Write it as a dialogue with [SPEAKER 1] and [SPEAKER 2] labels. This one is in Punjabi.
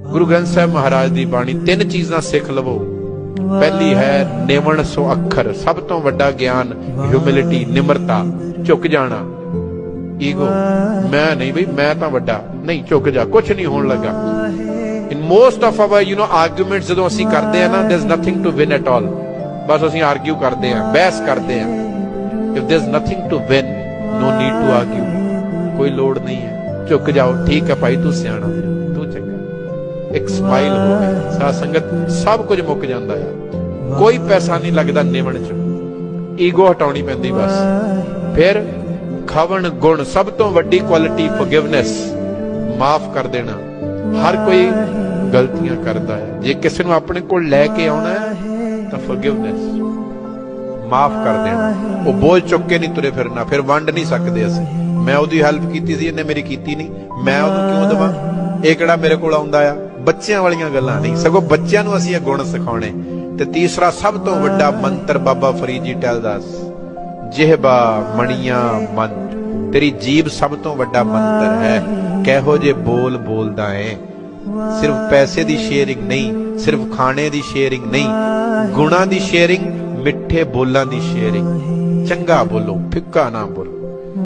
[SPEAKER 1] ਗੁਰੂ ਗ੍ਰੰਥ ਸਾਹਿਬ ਮਹਾਰਾਜ ਦੀ ਬਾਣੀ, ਤਿੰਨ ਚੀਜ਼ਾਂ ਸਿੱਖ ਲਵੋ। ਪਹਿਲੀ ਹੈ ਨਿਮਣ ਸੋ ਅੱਖਰ, ਸਭ ਤੋਂ ਵੱਡਾ ਗਿਆਨ ਹਿਊਮਿਲਿਟੀ ਨਿਮਰਤਾ, ਝੁਕ ਜਾਣਾ। ਈਗੋ ਮੈਂ ਨਹੀਂ ਬਈ, ਮੈਂ ਤਾਂ ਵੱਡਾ। ਨਹੀਂ, ਝੁਕ ਜਾ ਕੁਝ ਨਹੀਂ ਹੋਣ ਲੱਗਾ। In most of our you know arguments ਜਦੋਂ ਅਸੀਂ ਕਰਦੇ ਆ ਨਾ there is nothing to win at all ਬਸ ਅਸੀਂ ਆਰਗੂ ਕਰਦੇ ਆ, ਬਹਿਸ ਕਰਦੇ ਆ। If there is nothing to win no need to argue ਕੋਈ ਲੋੜ ਨਹੀਂ ਹੈ। ਝੁਕ ਜਾਓ, ਠੀਕ ਹੈ ਭਾਈ, ਤੂੰ ਸਿਆਣਾ। ਤੂੰ ਚੰਗਾ। ਇੱਕ ਸਮਾਈਲ ਹੋਵੇ ਸਾਧ ਸੰਗਤ, ਸਭ ਕੁਝ ਮੁੱਕ ਜਾਂਦਾ ਹੈ। ਕੋਈ ਪੈਸਾ ਨਹੀਂ ਲੱਗਦਾ ਨਿਵਣ ਚ। ਈਗੋ ਹਟਾਉਣੀ ਪੈਂਦੀ ਬਸ। ਫਿਰ ਖਵਣ ਗੁਣ, ਸਭ ਤੋਂ ਵੱਡੀ ਕੁਆਲਿਟੀ ਫੋਰਗਿਵਨੈਸ ਮਾਫ ਕਰ ਦੇਣਾ। ਹਰ ਕੋਈ ਗਲਤੀਆਂ ਕਰਦਾ ਹੈ। ਜੇ ਕਿਸੇ ਨੂੰ ਆਪਣੇ ਕੋਲ ਲੈ ਕੇ ਆਉਣਾ ਹੈ, ਤਾਂ ਫੋਰਗਿਵਨੈਸ ਮਾਫ ਕਰ ਦੇਣਾ। ਉਹ ਬੋਝ ਚੁੱਕ ਕੇ ਨਹੀਂ ਤੁਰੇ ਫਿਰਨਾ। ਫਿਰ ਵੰਡ ਨਹੀਂ ਸਕਦੇ ਅਸੀਂ। ਮੈਂ ਉਹਦੀ ਹੈਲਪ ਕੀਤੀ ਸੀ, ਇਹਨੇ ਮੇਰੀ ਕੀਤੀ ਨਹੀਂ। ਮੈਂ ਉਹਨੂੰ ਕਿਉਂ ਦੇਵਾਂ? ਇਹ ਕਿਹੜਾ ਮੇਰੇ ਕੋਲ ਆਉਂਦਾ ਆ? ਬੱਚਿਆਂ ਵਾਲੀਆਂ ਗੱਲਾਂ ਨਹੀਂ। ਸਗੋਂ ਬੱਚਿਆਂ ਨੂੰ ਅਸੀਂ ਇਹ ਗੁਣ ਸਿਖਾਉਣੇ। ਤੇ ਤੀਸਰਾ ਸਭ ਤੋਂ ਵੱਡਾ ਮੰਤਰ ਬਾਬਾ ਫਰੀਦ ਜੀ ਟੈਲਦਾ ਜਿਹਬਾ ਮਣੀਆਂ ਮੰਤ ਤੇਰੀ ਜੀਬ ਸਭ ਤੋਂ ਵੱਡਾ ਮੰਤਰ ਹੈ। ਕਿਹੋ ਜੇ ਬੋਲ ਬੋਲਦਾ ਏ। ਸਿਰਫ ਪੈਸੇ ਦੀ ਸ਼ੇਅਰਿੰਗ ਨਹੀਂ, ਸਿਰਫ ਖਾਣੇ ਦੀ ਸ਼ੇਅਰਿੰਗ ਨਹੀਂ, ਗੁਣਾ ਦੀ ਸ਼ੇਅਰਿੰਗ, ਮਿੱਠੇ ਬੋਲਾਂ ਦੀ ਸ਼ੇਅਰਿੰਗ। ਚੰਗਾ ਬੋਲੋ, ਫਿੱਕਾ ਨਾ ਬੋਲੋ।